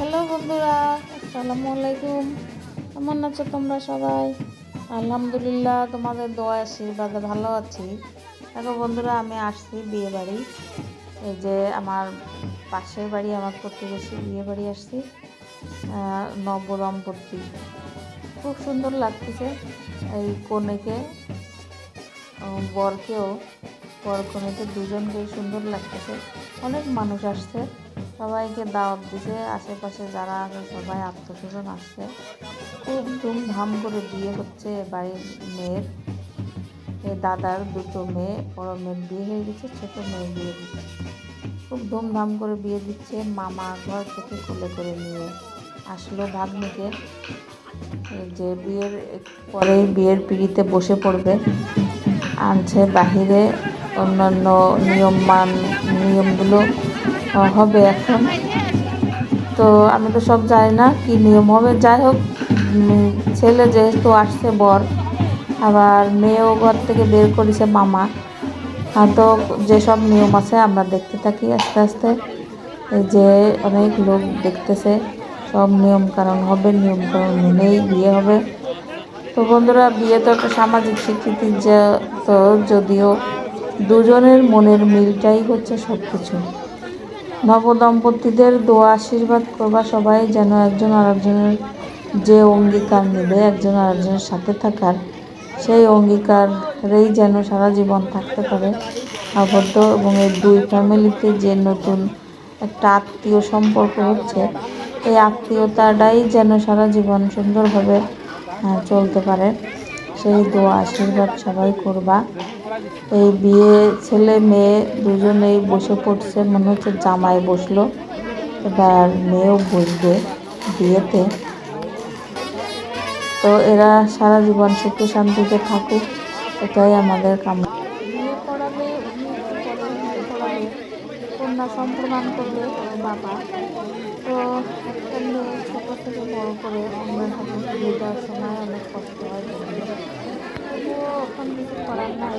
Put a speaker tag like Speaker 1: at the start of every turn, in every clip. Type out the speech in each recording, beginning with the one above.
Speaker 1: Hello বন্ধুরা, আসসালামু আলাইকুম। কেমন আছো তোমরা সবাই? আলহামদুলিল্লাহ, তোমাদের দোয়া আশীর্বাদে ভালো আছি। দেখো বন্ধুরা, আমি আসছি বিয়ে বাড়ি এই যে আমার পাশের বাড়ি, আমার প্রতিবেশী বিয়ে বাড়ি আসছি নবদম্পতি খুব সুন্দর লাগতেছে এই কনেকে বরকেও। বর কনেকে দুজনকে সুন্দর লাগতেছে। অনেক মানুষ আসছে। সবাইকে দাওয়াত দিছে। আশেপাশে যারা আছে, সবাই আত্মস্বজন আসছে। খুব ধুমধাম করে বিয়ে হচ্ছে বাড়ির মেয়ের। এ দাদার দুটো মেয়ে, বড় মেয়ের বিয়ে হয়ে গেছে, ছোট মেয়ের বিয়ে দিচ্ছে। খুব ধুমধাম করে বিয়ে দিচ্ছে মামা ঘর থেকে কোলে করে নিয়ে। আসলো ভাগ্নিকে। যে বিয়ের পরেই বিয়ের পিড়িতে বসে পড়বে, আনছে বাহিরে অন্যান্য নিয়ম মান নিয়মগুলো হবে এখন। তো আমি তো সব জানি না কি নিয়ম হবে। যাই হোক ছেলে যেহেতু আসছে বর, আবার মেয়েও ঘর থেকে বের করেছে মামা। তো যেসব নিয়ম আছে আমরা দেখতে থাকি আস্তে আস্তে। এই যে অনেক লোক দেখতেছে, সব নিয়ম কারণ হবে, নিয়ম কারণ মেনেই বিয়ে হবে। তো বন্ধুরা, বিয়ে তো একটা সামাজিক স্বীকৃতি যা তো যদিও দুজনের মনের মিলটাই হচ্ছে সব কিছু নবদম্পতিদের দোয়া, আশীর্বাদ করবা সবাই যেন একজন আরেকজনের যে অঙ্গীকার নেবে, একজন আরেকজনের সাথে থাকার। সেই অঙ্গীকারেই যেন সারা জীবন থাকতে পারে আবদ্ধ এবং এই দুই ফ্যামিলিতে যে নতুন একটা আত্মীয় সম্পর্ক হচ্ছে, এই আত্মীয়তাটাই যেন সারা জীবন সুন্দরভাবে চলতে পারে। সেই দোয়া, আশীর্বাদ সবাই করবা। এই বিয়ে ছেলে, মেয়ে দুজনেই বসে পড়ছে। মনে হচ্ছে জামাই বসল। এবার মেয়েও বসবে বিয়েতে। তো এরা সারা জীবন সুখে শান্তিতে থাকুক, এটাই আমাদের কামনা। সম্প্রদান করবে বাবা। তো একটা মেয়ে থেকে বড় করে অন্যের হাতে দেওয়ার সময় অনেক কষ্ট হয়। এখন কিছু করার নাই।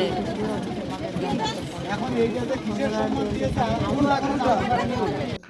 Speaker 1: দিও তাহলে ভিডিও তোমাদের জানাতে পারব। বন্ধুরা যে যেখানে